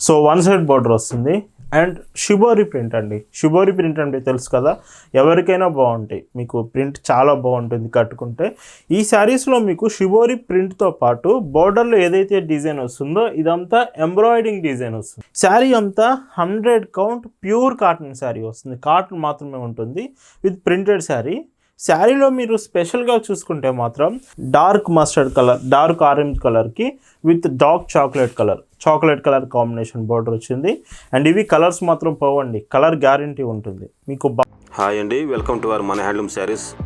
So one side border వస్తుంది. And shibori print అండి. Shibori print అంటే తెలుసు కదా ఎవరికైనా బాగుంటాయి. మీకు ప్రింట్ చాలా బాగుంటుంది కట్టుకుంటే. ఈ శారీస్లో మీకు షిబోరి ప్రింట్తో పాటు బోర్డర్లో ఏదైతే డిజైన్ వస్తుందో ఇదంతా ఎంబ్రాయిడింగ్ డిజైన్ వస్తుంది. శారీ అంతా hundred count pure cotton sari వస్తుంది. కాటన్ మాత్రమే ఉంటుంది. With printed sari. శారీలో మీరు స్పెషల్గా చూసుకుంటే మాత్రం dark mustard colour dark orange కలర్కి with dark chocolate colour. Chocolate colour combination border వచ్చింది. అండ్ ఇవి కలర్స్ మాత్రం పోవండి. కలర్ గ్యారంటీ ఉంటుంది. మీకు బా- హాయ్ అండి. వెల్కమ్ టు అవర్ మన హ్యాండ్లూమ్ శారీస్.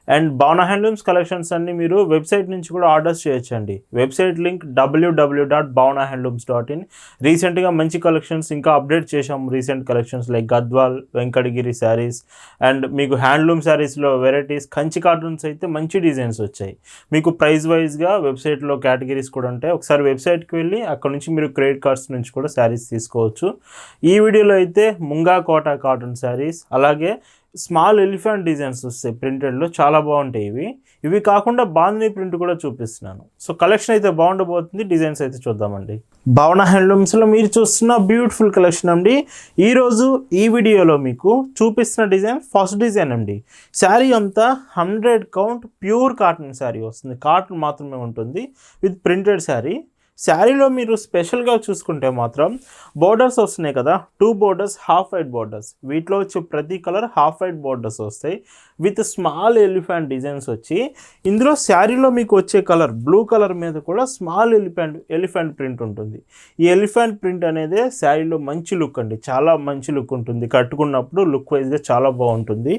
అండ్ భావన హ్యాండ్లూమ్స్ కలెక్షన్స్ అన్ని మీరు వెబ్సైట్ నుంచి కూడా ఆర్డర్స్ చేయొచ్చండి. Website link WWW dot Bhavana handlooms dot in రీసెంట్గా మంచి కలెక్షన్స్ ఇంకా అప్డేట్ చేశాము. Recent collections like Gadwal Venkatagiri saris and మీకు హ్యాండ్లూమ్ శారీస్లో వెరైటీస్ కంచి కార్టూన్స్ అయితే మంచి డిజైన్స్ వచ్చాయి. మీకు ప్రైస్ వైజ్గా వెబ్సైట్లో కేటగిరీస్ కూడా ఉంటాయి. ఒకసారి వెబ్సైట్కి వెళ్ళి అక్కడ నుంచి మీరు క్రెడిట్ కార్డ్స్ నుంచి కూడా శారీస్ తీసుకోవచ్చు. ఈ వీడియోలో అయితే ముంగా కోట కాటన్ శారీస్ అలాగే స్మాల్ ఎలిఫెంట్ డిజైన్స్ వస్తాయి ప్రింటెడ్లో చాలా బాగుంటాయి ఇవి. ఇవి కాకుండా బాందిని ప్రింట్ కూడా చూపిస్తున్నాను. సో కలెక్షన్ అయితే బాగుండబోతుంది డిజైన్స్ అయితే చూద్దామండి. భవన హ్యాండ్లూమ్స్లో మీరు చూస్తున్న బ్యూటిఫుల్ కలెక్షన్ అండి. ఈరోజు ఈ వీడియోలో మీకు చూపిస్తున్న డిజైన్ ఫస్ట్ డిజైన్ అండి. శారీ అంతా hundred count pure cotton sari వస్తుంది. కాటన్ మాత్రమే ఉంటుంది. With printed sari. శారీలో మీరు స్పెషల్గా చూసుకుంటే మాత్రం బోర్డర్స్ వస్తున్నాయి కదా. Two borders half white borders. వీటిలో వచ్చే ప్రతి కలర్ హాఫ్ వైట్ బోర్డర్స్ వస్తాయి. విత్ స్మాల్ ఎలిఫెంట్ డిజైన్స్ వచ్చి ఇందులో శారీలో మీకు వచ్చే కలర్ బ్లూ కలర్ మీద కూడా స్మాల్ ఎలిఫెంట్ ఎలిఫెంట్ ప్రింట్ ఉంటుంది. ఈ ఎలిఫెంట్ ప్రింట్ అనేది శారీలో మంచి లుక్ అండి. చాలా మంచి లుక్ ఉంటుంది. కట్టుకున్నప్పుడు లుక్ వైజ్గా చాలా బాగుంటుంది.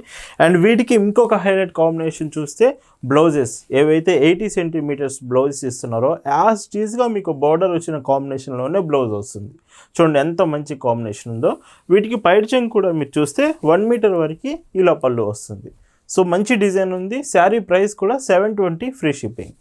అండ్ వీటికి ఇంకొక హైలైట్ కాంబినేషన్ చూస్తే బ్లౌజెస్. ఏవైతే ఎయిటీ సెంటీమీటర్స్ బ్లౌజెస్ ఇస్తున్నారో యాజ్ టీజ్గా మీకు బార్డర్ వచ్చిన కాంబినేషన్లోనే బ్లౌజ్ వస్తుంది. చూడండి ఎంత మంచి కాంబినేషన్ ఉందో. వీటికి పైడ్ చెంగ్ కూడా మీరు చూస్తే వన్ మీటర్ వరకు ఇలా పళ్ళు వస్తుంది. సో మంచి డిజైన్ ఉంది. శారీ ప్రైస్ కూడా seven twenty free shipping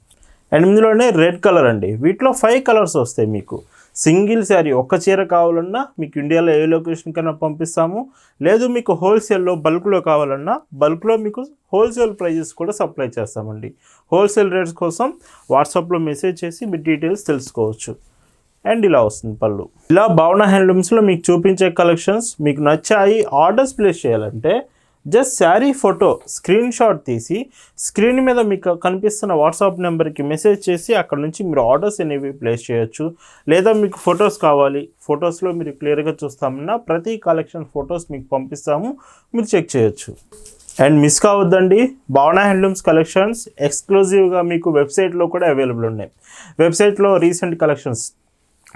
and ఇందులోనే రెడ్ కలర్ అండి. వీటిలో ఫైవ్ కలర్స్ వస్తాయి మీకు. సింగిల్ శారీ ఒక్క చీర కావాలన్నా మీకు ఇండియాలో ఏ లొకేషన్ కన్నా పంపిస్తాము. లేదు మీకు హోల్సేల్లో బల్క్లో కావాలన్నా బల్క్లో మీకు హోల్సేల్ ప్రైజెస్ కూడా సప్లై చేస్తామండి. హోల్సేల్ రేట్స్ కోసం వాట్సాప్లో మెసేజ్ చేసి మీ డీటెయిల్స్ తెలుసుకోవచ్చు. అండ్ ఇలా వస్తుంది పళ్ళు. ఇలా భావన హ్యాండ్లూమ్స్లో మీకు చూపించే కలెక్షన్స్ మీకు నచ్చాయి ఆర్డర్స్ ప్లేస్ చేయాలంటే just sari photo screenshot తీసి స్క్రీన్ మీద మీకు కనిపిస్తున్న వాట్సాప్ నెంబర్కి మెసేజ్ చేసి అక్కడ నుంచి మీరు ఆర్డర్స్ అనేవి ప్లేస్ చేయొచ్చు. లేదా మీకు ఫొటోస్ కావాలి ఫొటోస్లో మీరు క్లియర్గా చూస్తామన్నా ప్రతి కలెక్షన్ ఫొటోస్ మీకు పంపిస్తాము మీరు చెక్ చేయొచ్చు. అండ్ మిస్ కావద్దండి భావన హ్యాండ్లూమ్స్ కలెక్షన్స్ ఎక్స్క్లూజివ్గా మీకు వెబ్సైట్లో కూడా అవైలబుల్ ఉన్నాయి. వెబ్సైట్లో రీసెంట్ కలెక్షన్స్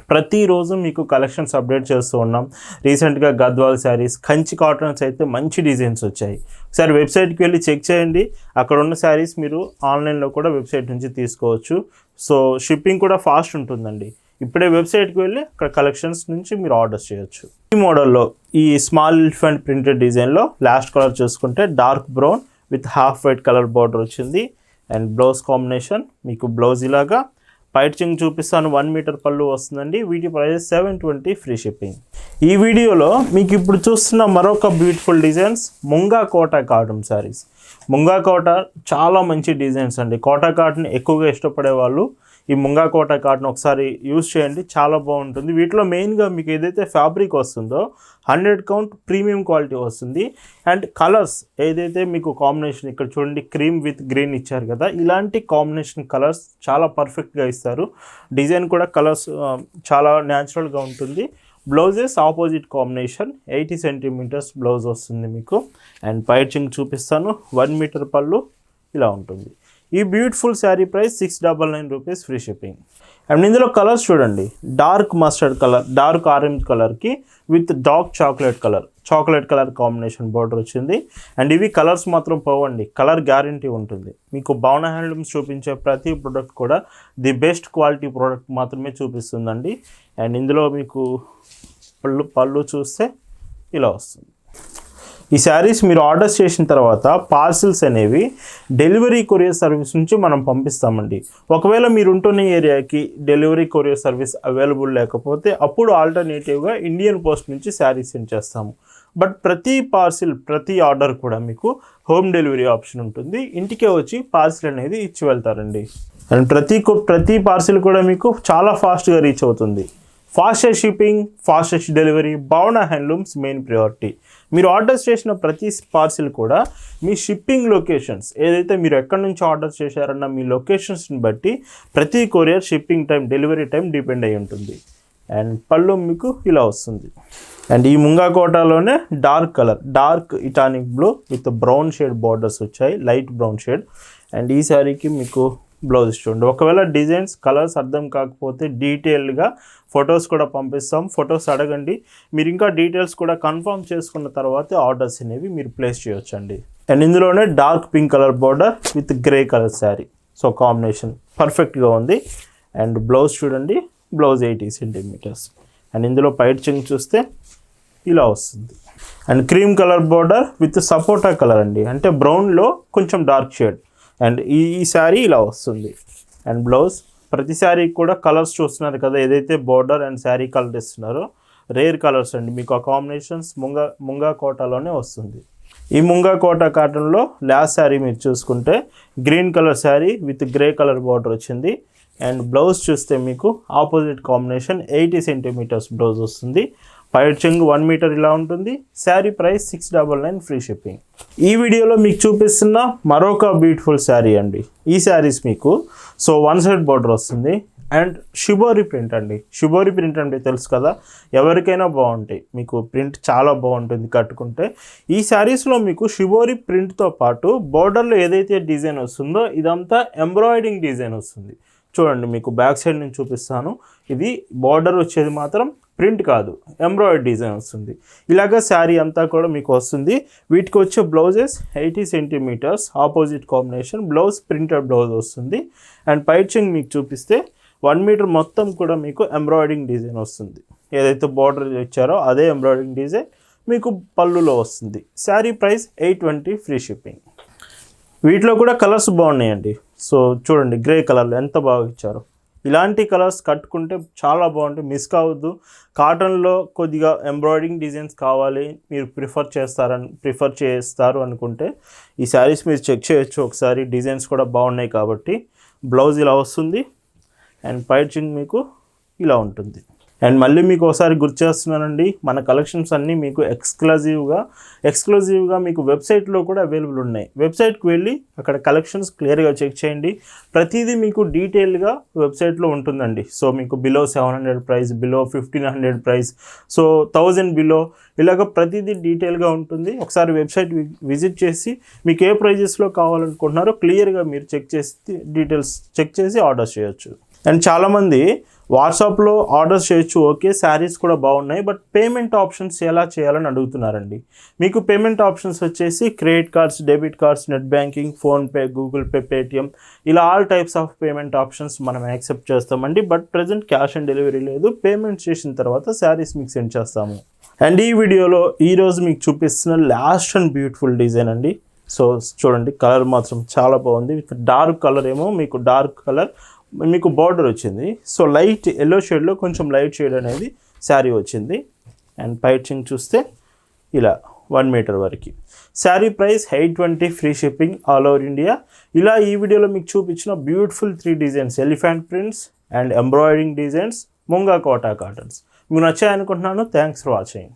ప్రతిరోజు మీకు కలెక్షన్స్ అప్డేట్ చేస్తూ ఉన్నాం. రీసెంట్గా గద్వాల్ శారీస్ కంచి కాటన్స్ అయితే మంచి డిజైన్స్ వచ్చాయి. ఒకసారి వెబ్సైట్కి వెళ్ళి చెక్ చేయండి. అక్కడ ఉన్న శారీస్ మీరు ఆన్లైన్లో కూడా వెబ్సైట్ నుంచి తీసుకోవచ్చు. సో షిప్పింగ్ కూడా ఫాస్ట్ ఉంటుందండి. ఇప్పుడే వెబ్సైట్కి వెళ్ళి అక్కడ కలెక్షన్స్ నుంచి మీరు ఆర్డర్ చేయొచ్చు. ఈ మోడల్లో ఈ స్మాల్ ఎలిఫెంట్ ప్రింటెడ్ డిజైన్లో లాస్ట్ కలర్ చూసుకుంటే dark brown with half white colour border వచ్చింది. అండ్ బ్లౌజ్ కాంబినేషన్ మీకు బ్లౌజ్ ఇలాగా పైట్ చూపిస్తాను వన్ మీటర్ పళ్ళు వస్తుందండి. వీటి price seven twenty free shipping ఈ వీడియోలో మీకు ఇప్పుడు చూస్తున్న మరొక beautiful designs Munga Kota cotton saris Munga Kota చాలా మంచి డిజైన్స్ అండి. కోట కాటన్ ఎక్కువగా ఇష్టపడే వాళ్ళు ఈ ముంగా కోట కాటన్ ఒకసారి యూజ్ చేయండి చాలా బాగుంటుంది. వీటిలో మెయిన్గా మీకు ఏదైతే ఫ్యాబ్రిక్ వస్తుందో హండ్రెడ్ కౌంట్ ప్రీమియం క్వాలిటీ వస్తుంది. అండ్ కలర్స్ ఏదైతే మీకు కాంబినేషన్ ఇక్కడ చూడండి క్రీమ్ విత్ గ్రీన్ ఇచ్చారు కదా ఇలాంటి కాంబినేషన్ కలర్స్ చాలా పర్ఫెక్ట్గా ఇస్తారు. డిజైన్ కూడా కలర్స్ చాలా న్యాచురల్గా ఉంటుంది. Blouses opposite combination eighty centimetres blouse వస్తుంది మీకు. అండ్ పైచింగ్ చూపిస్తాను వన్ మీటర్ పళ్ళు ఇలా ఉంటుంది. ఈ beautiful sari price six double nine rupees free shipping and ఇందులో కలర్స్ చూడండి. Dark mustard colour dark orange కలర్కి with dark chocolate colour chocolate colour combination border వచ్చింది. అండ్ ఇవి కలర్స్ మాత్రం పోవండి. కలర్ గ్యారంటీ ఉంటుంది. మీకు భవన హ్యాండ్లూమ్స్ చూపించే ప్రతి ప్రోడక్ట్ కూడా ది బెస్ట్ క్వాలిటీ ప్రోడక్ట్ మాత్రమే చూపిస్తుందండి. అండ్ ఇందులో మీకు పళ్ళు పళ్ళు చూస్తే ఇలా వస్తుంది. ఈ శారీస్ మీరు ఆర్డర్స్ చేసిన తర్వాత పార్సిల్స్ అనేవి డెలివరీ కొరియర్ సర్వీస్ నుంచి మనం పంపిస్తామండి. ఒకవేళ మీరు ఉంటున్న ఏరియాకి డెలివరీ కొరియర్ సర్వీస్ అవైలబుల్ లేకపోతే అప్పుడు ఆల్టర్నేటివ్గా ఇండియన్ పోస్ట్ నుంచి శారీస్ సెండ్ చేస్తాము. బట్ ప్రతి పార్సిల్ ప్రతి ఆర్డర్ కూడా మీకు హోమ్ డెలివరీ ఆప్షన్ ఉంటుంది. ఇంటికే వచ్చి పార్సిల్ అనేది ఇచ్చి వెళ్తారండి. అండ్ ప్రతి ప్రతి పార్సిల్ కూడా మీకు చాలా ఫాస్ట్గా రీచ్ అవుతుంది. Fastest shipping fastest delivery Bhavana handlooms main priority. మీరు ఆర్డర్ చేసిన ప్రతి పార్సిల్ కూడా మీ షిప్పింగ్ లొకేషన్స్ ఏదైతే మీరు ఎక్కడి నుంచి ఆర్డర్ చేశారన్న మీ లొకేషన్స్ని బట్టి ప్రతి courier shipping time delivery time depend అయి ఉంటుంది. అండ్ పళ్ళు మీకు ఇలా వస్తుంది. అండ్ ఈ ముంగా కోటాలోనే dark colour dark ఇటానిక్ blue with brown shade borders వచ్చాయి లైట్ బ్రౌన్ షేడ్. అండ్ ఈ శారీకి మీకు బ్లౌజ్ చూడండి. ఒకవేళ డిజైన్స్ కలర్స్ అర్థం కాకపోతే డీటెయిల్గా ఫొటోస్ కూడా పంపిస్తాం. ఫొటోస్ అడగండి. మీరు ఇంకా డీటెయిల్స్ కూడా కన్ఫర్మ్ చేసుకున్న తర్వాత ఆర్డర్స్ అనేవి మీరు ప్లేస్ చేయొచ్చండి. అండ్ ఇందులోనే dark pink colour border with grey colour sari. So combination పర్ఫెక్ట్గా ఉంది. అండ్ బ్లౌజ్ చూడండి. Blouse eighty centimetres. అండ్ ఇందులో పైట్ చింగ్ చూస్తే ఇలా వస్తుంది. And cream colour border with sapota colour అండి. అంటే బ్రౌన్లో కొంచెం డార్క్ షేడ్. అండ్ ఈ ఈ శారీ ఇలా వస్తుంది. అండ్ బ్లౌజ్ ప్రతి కూడా కలర్స్ చూస్తున్నారు కదా ఏదైతే బార్డర్ అండ్ శారీ కలర్ ఇస్తున్నారో రేర్ కలర్స్ అండి. మీకు ఆ కాంబినేషన్స్ ముంగా ముంగా కోటాలోనే వస్తుంది. ఈ ముంగా కోట కాటన్లో లాస్ట్ శారీ మీరు చూసుకుంటే green colour sari with grey colour border వచ్చింది. అండ్ బ్లౌజ్ చూస్తే మీకు opposite combination eighty centimetres blouse వస్తుంది. పైట్ చెంగు వన్ మీటర్ ఇలా ఉంటుంది. Sari price six double nine free shipping. ఈ వీడియోలో మీకు చూపిస్తున్న మరొక బ్యూటిఫుల్ శారీ అండి. ఈ శారీస్ మీకు. సో వన్ సైడ్ బార్డర్ వస్తుంది. అండ్ షిబోరి ప్రింట్ అండి. షిబోరి ప్రింట్ అంటే తెలుసు కదా ఎవరికైనా బాగుంటాయి. మీకు ప్రింట్ చాలా బాగుంటుంది కట్టుకుంటే. ఈ శారీస్లో మీకు షిబోరి ప్రింట్తో పాటు బార్డర్లో ఏదైతే డిజైన్ వస్తుందో ఇదంతా ఎంబ్రాయిడింగ్ డిజైన్ వస్తుంది. చూడండి మీకు బ్యాక్ సైడ్ నుంచి చూపిస్తాను. ఇది బార్డర్ వచ్చేది మాత్రం ప్రింట్ కాదు ఎంబ్రాయిడ్ డిజైన్ వస్తుంది. ఇలాగ శారీ అంతా కూడా మీకు వస్తుంది. వీటికి వచ్చే blouses eighty centimetres opposite combination blouse printed blouse వస్తుంది. అండ్ పైచింగ్ మీకు చూపిస్తే వన్ మీటర్ మొత్తం కూడా మీకు ఎంబ్రాయిడింగ్ డిజైన్ వస్తుంది. ఏదైతే బార్డర్ ఇచ్చారో అదే ఎంబ్రాయిడింగ్ డిజైన్ మీకు పళ్ళులో వస్తుంది. Sari price eight twenty free shipping. వీటిలో కూడా కలర్స్ బాగున్నాయండి. సో చూడండి గ్రే కలర్లో ఎంత బాగా ఇచ్చారు. ఇలాంటి కలర్స్ కట్టుకుంటే చాలా బాగుంటుంది. మిస్ కావద్దు. కాటన్లో కొద్దిగా ఎంబ్రాయిడింగ్ డిజైన్స్ కావాలి. మీరు ప్రిఫర్ చేస్తారని ప్రిఫర్ చేస్తారు అనుకుంటే ఈ శారీస్ మీరు చెక్ చేయొచ్చు. ఒకసారి డిజైన్స్ కూడా బాగున్నాయి కాబట్టి. బ్లౌజ్ ఇలా వస్తుంది. అండ్ పైచింగ్ మీకు ఇలా ఉంటుంది. అండ్ మళ్ళీ మీకు ఒకసారి గుర్తు చేస్తున్నానండి మన కలెక్షన్స్ అన్నీ మీకు ఎక్స్క్లూజివ్గా ఎక్స్క్లూజివ్గా మీకు వెబ్సైట్లో కూడా అవైలబుల్ ఉన్నాయి. వెబ్సైట్కి వెళ్ళి అక్కడ కలెక్షన్స్ క్లియర్గా చెక్ చేయండి. ప్రతిదీ మీకు డీటెయిల్గా వెబ్సైట్లో ఉంటుందండి. సో మీకు below seven hundred price below fifteen hundred price so thousand below ఇలాగ ప్రతిదీ డీటెయిల్గా ఉంటుంది. ఒకసారి వెబ్సైట్ వి- విజిట్ చేసి మీకు ఏ ప్రైజెస్లో కావాలనుకుంటున్నారో క్లియర్గా మీరు చెక్ చేసి డీటెయిల్స్ చెక్ చేసి ఆర్డర్ చేయొచ్చు. అండ్ చాలామంది వాట్సాప్లో ఆర్డర్స్ చేయొచ్చు. ఓకే శారీస్ కూడా బాగున్నాయి. బట్ పేమెంట్ ఆప్షన్స్ ఎలా చేయాలని అడుగుతున్నారండి. మీకు పేమెంట్ ఆప్షన్స్ వచ్చేసి credit cards debit cards net banking PhonePe Google Pay Paytm ఇలా all types of payment options మనం యాక్సెప్ట్ చేస్తామండి. But present cash on delivery లేదు. పేమెంట్ చేసిన తర్వాత శారీస్ మీకు సెండ్ చేస్తాము. అండ్ ఈ వీడియోలో ఈరోజు మీకు చూపిస్తున్న లాస్ట్ అండ్ బ్యూటిఫుల్ డిజైన్ అండి. సో చూడండి కలర్ మాత్రం చాలా బాగుంది. విత్ డార్క్ కలర్ ఏమో మీకు డార్క్ కలర్ మీకు బార్డర్ వచ్చింది. సో లైట్ ఎల్లో షేడ్లో కొంచెం లైట్ షేడ్ అనేది శారీ వచ్చింది. అండ్ పైచింగ్ చూస్తే ఇలా వన్ మీటర్ వరకు. Sari price eight twenty free shipping all over India ఇలా ఈ వీడియోలో మీకు చూపించిన beautiful three designs elephant prints and embroidering designs Munga Kota cottons మీకు నచ్చాయనుకుంటున్నాను. Thanks for watching